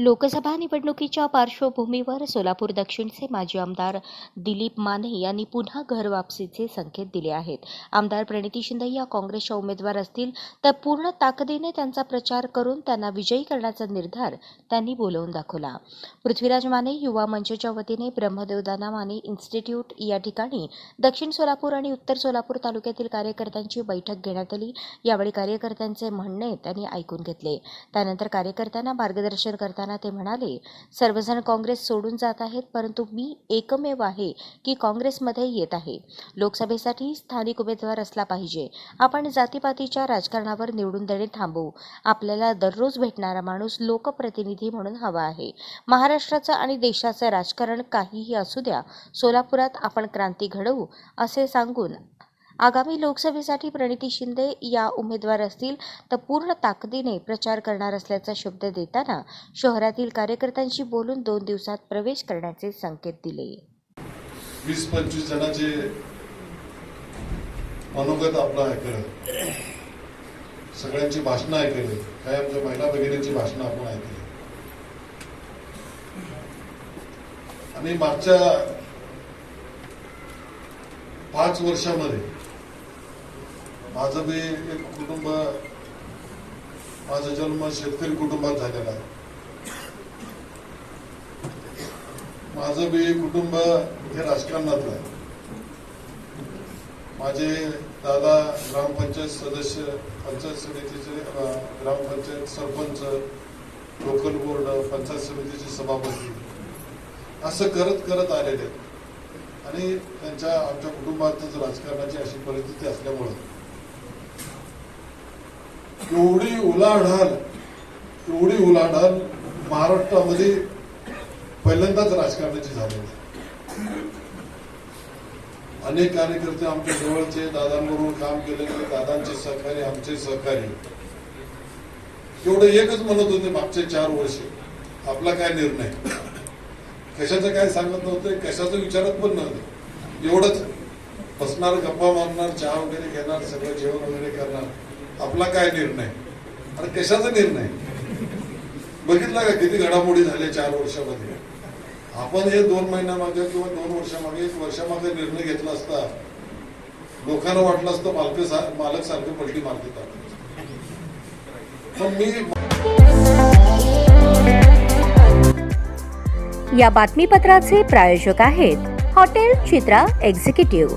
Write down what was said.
लोकसभा निवडणुकीच्या पार्श्वभूमीवर सोलापूर दक्षिणचे माजी आमदार दिलीप माने यांनी पुन्हा घरवापसीचे संकेत दिले आहेत. आमदार प्रणिती शिंदे या काँग्रेसच्या उमेदवार असतील तर पूर्ण ताकदीने त्यांचा प्रचार करून त्यांना विजयी करण्याचा निर्धार त्यांनी बोलवून दाखवला. पृथ्वीराज माने युवा मंचच्या वतीने ब्रह्मदेवदाना माने इन्स्टिट्यूट या ठिकाणी दक्षिण सोलापूर आणि उत्तर सोलापूर तालुक्यातील कार्यकर्त्यांची बैठक घेण्यात आली. यावेळी कार्यकर्त्यांचे म्हणणे त्यांनी ऐकून घेतले. त्यानंतर कार्यकर्त्यांना मार्गदर्शन करताना ते म्हणाले सर्वजण काँग्रेस सोडून जात आहेत परंतु मी एकमेव आहे की काँग्रेसमध्ये येत आहे. लोकसभेसाठी स्थानिक उमेदवार असला पाहिजे. आपण जातीपातीच्या राजकारणावर निवडून देणे थांबवू. आपल्याला दररोज भेटणारा माणूस लोकप्रतिनिधी म्हणून हवा आहे. महाराष्ट्राचं आणि देशाचं राजकारण काहीही असू द्या. सोलापुरात आपण क्रांती घडवू असे सांगून आगामी लोकसभेसाठी प्रणिती शिंदे या उमेदवार असतील तर पूर्ण ताकदीने प्रचार करणार असल्याचा शब्द देताना शहरातील कार्यकर्त्यांशी बोलून दोन दिवसात प्रवेश करण्याचे संकेत दिले. वीस पंचवीस जणांचे मनोगत आपलं ऐकलं सगळ्यांची भाषणं ऐकली काय आमच्या महिला भगिनींची भाषणं आपण ऐकली. आणि मागच्या पाच वर्षामध्ये माझं बी एक कुटुंब माझा जन्म शेतकरी कुटुंबात झालेला आहे. माझं बी कुटुंब हे राजकारणातलं आहे. माझे दादा ग्रामपंचायत सदस्य पंचायत समितीचे ग्रामपंचायत सरपंच लोकल बोर्ड पंचायत समितीचे सभापती. असं करत करत आलेले आहेत. आणि त्यांच्या आमच्या कुटुंबातच राजकारणाची अशी परिस्थिती असल्यामुळं एवढी उलाढाल एवढी उलाढाल महाराष्ट्रामध्ये पहिल्यांदाच राजकारणाची झाली आहे. अनेक कार्यकर्ते आमच्या जवळचे दादांबरोबर काम केलेले दादांचे सहकारी आमचे सहकारी. एवढं एकच म्हणत होते मागचे चार वर्ष. आपला काय निर्णय? कशाचं काय सांगत नव्हते कशाचं विचारत पण नव्हते. एवढंच. बसणार गप्पा मारणार चहा वगैरे घेणार सगळं जेवण वगैरे करणार. आपला काय निर्णय? आणि कशाचा निर्णय? बघितला का किती घडामोडी झाल्या चार वर्षामध्ये? आपण हे दोन महिन्यामागे किंवा दोन वर्षामागे एक वर्षामागे निर्णय घेतला असता लोकांना वाटलं असतं मालक मालक सारखं पलटी मारतात पण मी या बातमीपत्राचे प्रायोजक आहेत हॉटेल चित्रा एक्झिक्युटिव्ह.